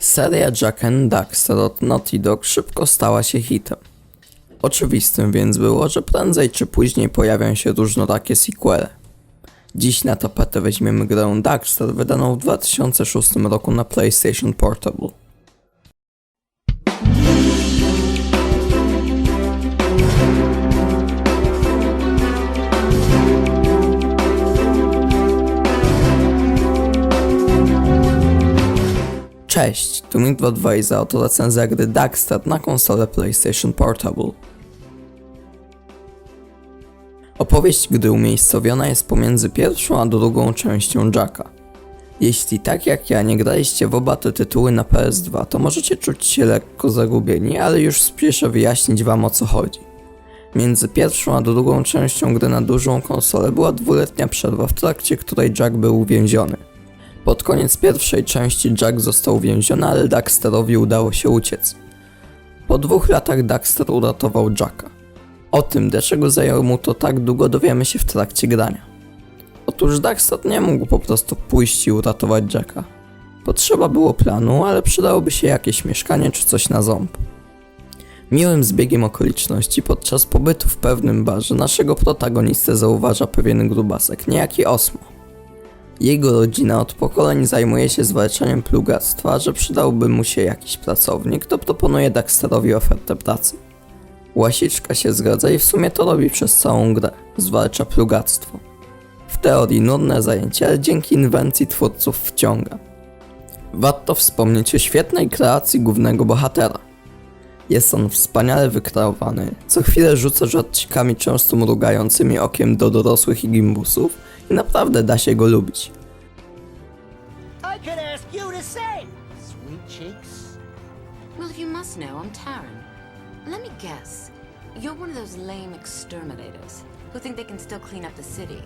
Seria Jack and Daxter od Naughty Dog szybko stała się hitem. Oczywistym więc było, że prędzej czy później pojawią się różnorakie sequele. Dziś na tapetę weźmiemy grę Daxter wydaną w 2006 roku na PlayStation Portable. Cześć, tu Mint Advisor, autor recenzja gry Daxter na konsolę PlayStation Portable. Opowieść gdy umiejscowiona jest pomiędzy pierwszą a drugą częścią Jacka. Jeśli tak jak ja nie graliście w oba te tytuły na PS2, to możecie czuć się lekko zagubieni, ale już spieszę wyjaśnić wam o co chodzi. Między pierwszą a drugą częścią gry na dużą konsolę była dwuletnia przerwa, w trakcie której Jack był uwięziony. Pod koniec pierwszej części Jack został uwięziony, ale Daxterowi udało się uciec. Po dwóch latach Daxter uratował Jacka. O tym, dlaczego zajęło mu to tak długo, dowiemy się w trakcie grania. Otóż Daxter nie mógł po prostu pójść i uratować Jacka. Potrzeba było planu, ale przydałoby się jakieś mieszkanie czy coś na ząb. Miłym zbiegiem okoliczności podczas pobytu w pewnym barze naszego protagonistę zauważa pewien grubasek, niejaki Osmo. Jego rodzina od pokoleń zajmuje się zwalczaniem plugactwa, że przydałby mu się jakiś pracownik, to proponuje Daxterowi ofertę pracy. Łasiczka się zgadza i w sumie to robi przez całą grę. Zwalcza plugactwo. W teorii nudne zajęcie, ale dzięki inwencji twórców wciąga. Warto wspomnieć o świetnej kreacji głównego bohatera. Jest on wspaniale wykreowany, co chwilę rzuca żarcikami często mrugającymi okiem do dorosłych i gimbusów naprawdę da się go lubić. I could ask you the same, sweet cheeks. Well, if you must know, I'm Taryn. Let me guess. You're one of those lame exterminators who think they can still clean up the city.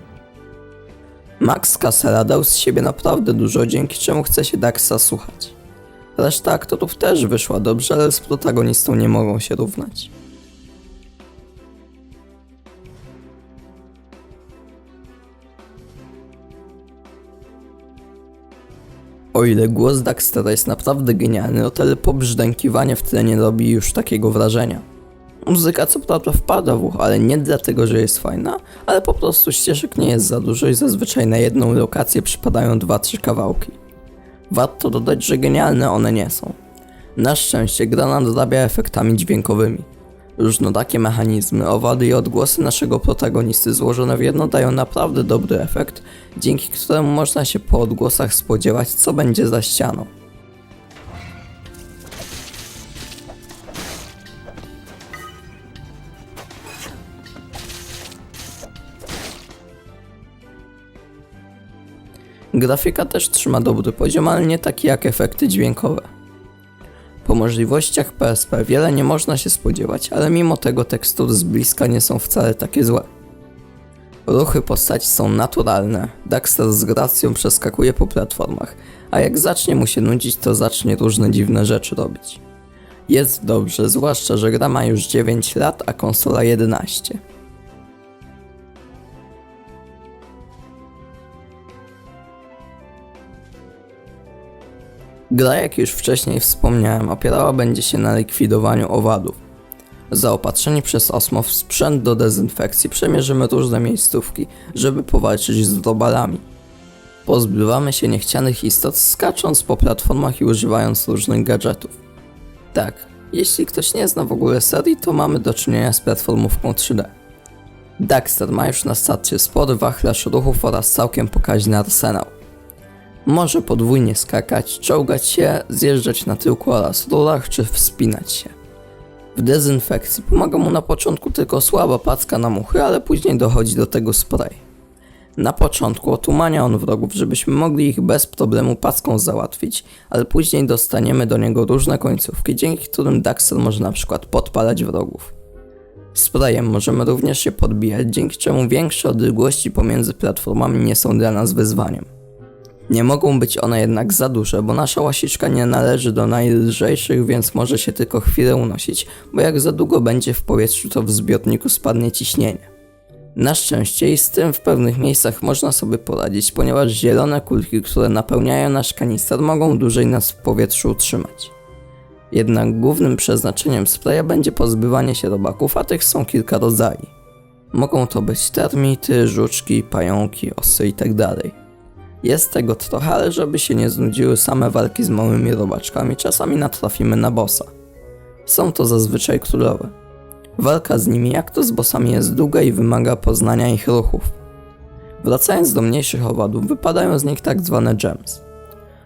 Max Cassera dał z siebie naprawdę dużo, dzięki czemu chce się Daxa słuchać. Reszta aktorów też wyszła dobrze, ale z protagonistą nie mogą się równać. O ile głos Daxtera jest naprawdę genialny, o tyle pobrzdękiwanie w tle nie robi już takiego wrażenia. Muzyka co prawda wpada w ucho, ale nie dlatego, że jest fajna, ale po prostu ścieżek nie jest za dużo i zazwyczaj na jedną lokację przypadają 2-3 kawałki. Warto dodać, że genialne one nie są. Na szczęście gra nadrabia efektami dźwiękowymi. Różnorakie mechanizmy, owady i odgłosy naszego protagonisty złożone w jedno dają naprawdę dobry efekt, dzięki któremu można się po odgłosach spodziewać, co będzie za ścianą. Grafika też trzyma dobry poziom, ale nie taki jak efekty dźwiękowe. Po możliwościach PSP wiele nie można się spodziewać, ale mimo tego tekstury z bliska nie są wcale takie złe. Ruchy postaci są naturalne, Daxter z gracją przeskakuje po platformach, a jak zacznie mu się nudzić, to zacznie różne dziwne rzeczy robić. Jest dobrze, zwłaszcza, że gra ma już 9 lat, a konsola 11. Gra, jak już wcześniej wspomniałem, opierała będzie się na likwidowaniu owadów. Zaopatrzeni przez Osmo w sprzęt do dezynfekcji przemierzymy różne miejscówki, żeby powalczyć z robalami. Pozbywamy się niechcianych istot skacząc po platformach i używając różnych gadżetów. Tak, jeśli ktoś nie zna w ogóle serii, to mamy do czynienia z platformówką 3D. Daxter ma już na starcie spory wachlarz ruchów oraz całkiem pokaźny arsenał. Może podwójnie skakać, czołgać się, zjeżdżać na tyłku oraz rurach czy wspinać się. W dezynfekcji pomaga mu na początku tylko słaba packa na muchy, ale później dochodzi do tego spray. Na początku otumania on wrogów, żebyśmy mogli ich bez problemu packą załatwić, ale później dostaniemy do niego różne końcówki, dzięki którym Daxter może na przykład podpalać wrogów. Sprayem możemy również się podbijać, dzięki czemu większe odległości pomiędzy platformami nie są dla nas wyzwaniem. Nie mogą być one jednak za duże, bo nasza łasiczka nie należy do najlżejszych, więc może się tylko chwilę unosić, bo jak za długo będzie w powietrzu, to w zbiorniku spadnie ciśnienie. Na szczęście i z tym w pewnych miejscach można sobie poradzić, ponieważ zielone kulki, które napełniają nasz kanister mogą dłużej nas w powietrzu utrzymać. Jednak głównym przeznaczeniem spraya będzie pozbywanie się robaków, a tych są kilka rodzajów. Mogą to być termity, żuczki, pająki, osy itd. Jest tego trochę, ale żeby się nie znudziły same walki z małymi robaczkami, czasami natrafimy na bossa. Są to zazwyczaj królowe. Walka z nimi, jak to z bossami, jest długa i wymaga poznania ich ruchów. Wracając do mniejszych owadów, wypadają z nich tak zwane gems.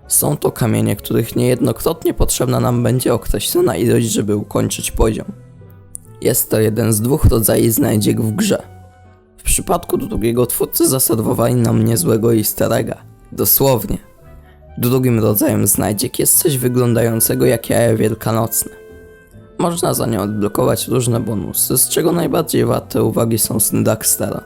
Są to kamienie, których niejednokrotnie potrzebna nam będzie określona ilość, żeby ukończyć poziom. Jest to jeden z dwóch rodzajów znajdziek w grze. Przypadku drugiego twórcy zaserwowali nam niezłego easter egga. Dosłownie. Drugim rodzajem znajdziek jest coś wyglądającego jak jaja wielkanocne. Można za nie odblokować różne bonusy, z czego najbardziej warte uwagi są z Daxtera.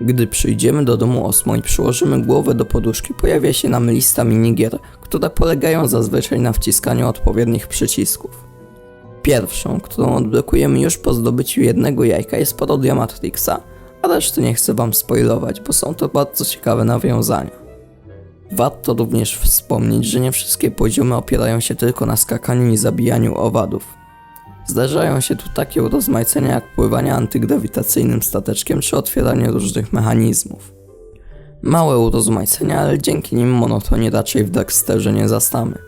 Gdy przyjdziemy do domu Osmo i przyłożymy głowę do poduszki, pojawia się nam lista minigier, które polegają zazwyczaj na wciskaniu odpowiednich przycisków. Pierwszą, którą odblokujemy już po zdobyciu jednego jajka jest parodia Matrixa, a reszty nie chcę wam spoilować, bo są to bardzo ciekawe nawiązania. Warto również wspomnieć, że nie wszystkie poziomy opierają się tylko na skakaniu i zabijaniu owadów. Zdarzają się tu takie urozmaicenia jak pływanie antygrawitacyjnym stateczkiem czy otwieranie różnych mechanizmów. Małe urozmaicenia, ale dzięki nim monotonii raczej w Darksterze nie zastamy.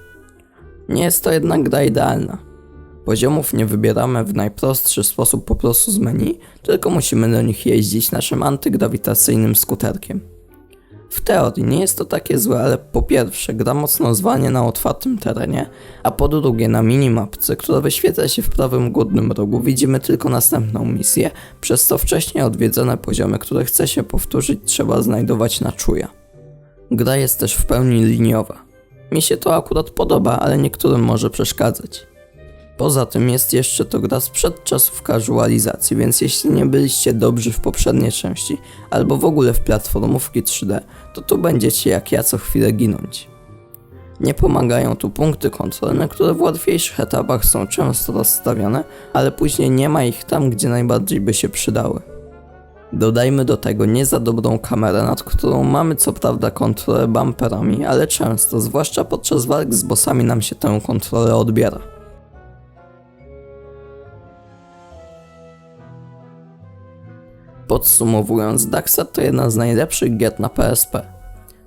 Nie jest to jednak gra idealna. Poziomów nie wybieramy w najprostszy sposób po prostu z menu, tylko musimy do nich jeździć naszym antygrawitacyjnym skuterkiem. W teorii nie jest to takie złe, ale po pierwsze gra mocno zwalnia na otwartym terenie, a po drugie na minimapce, która wyświetla się w prawym górnym rogu widzimy tylko następną misję, przez co wcześniej odwiedzone poziomy, które chce się powtórzyć trzeba znajdować na czuja. Gra jest też w pełni liniowa. Mi się to akurat podoba, ale niektórym może przeszkadzać. Poza tym jest jeszcze to gra sprzed czasów casualizacji, więc jeśli nie byliście dobrzy w poprzedniej części, albo w ogóle w platformówki 3D, to tu będziecie jak ja co chwilę ginąć. Nie pomagają tu punkty kontrolne, które w łatwiejszych etapach są często rozstawiane, ale później nie ma ich tam, gdzie najbardziej by się przydały. Dodajmy do tego nie za dobrą kamerę, nad którą mamy co prawda kontrolę bumperami, ale często, zwłaszcza podczas walk z bossami nam się tę kontrolę odbiera. Podsumowując, Darkset to jedna z najlepszych gier na PSP.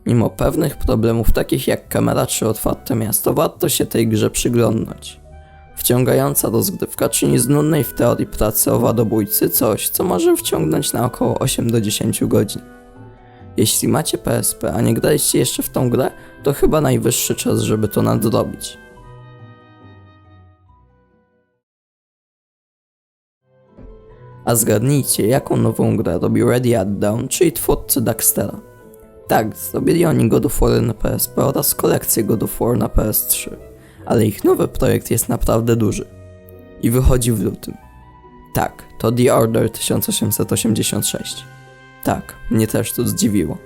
Mimo pewnych problemów takich jak kamera czy otwarte miasto, warto się tej grze przyglądnąć. Wciągająca rozgrywka czyni z nudnej w teorii pracy owadobójcy coś, co może wciągnąć na około 8 do 10 godzin. Jeśli macie PSP, a nie graliście jeszcze w tą grę, to chyba najwyższy czas, żeby to nadrobić. A zgadnijcie, jaką nową grę robi Ready at Dawn, czyli twórcy Daxtera. Tak, zrobili oni God of War na PSP oraz kolekcję God of War na PS3, ale ich nowy projekt jest naprawdę duży. I wychodzi w lutym. Tak, to The Order 1886. Tak, mnie też to zdziwiło.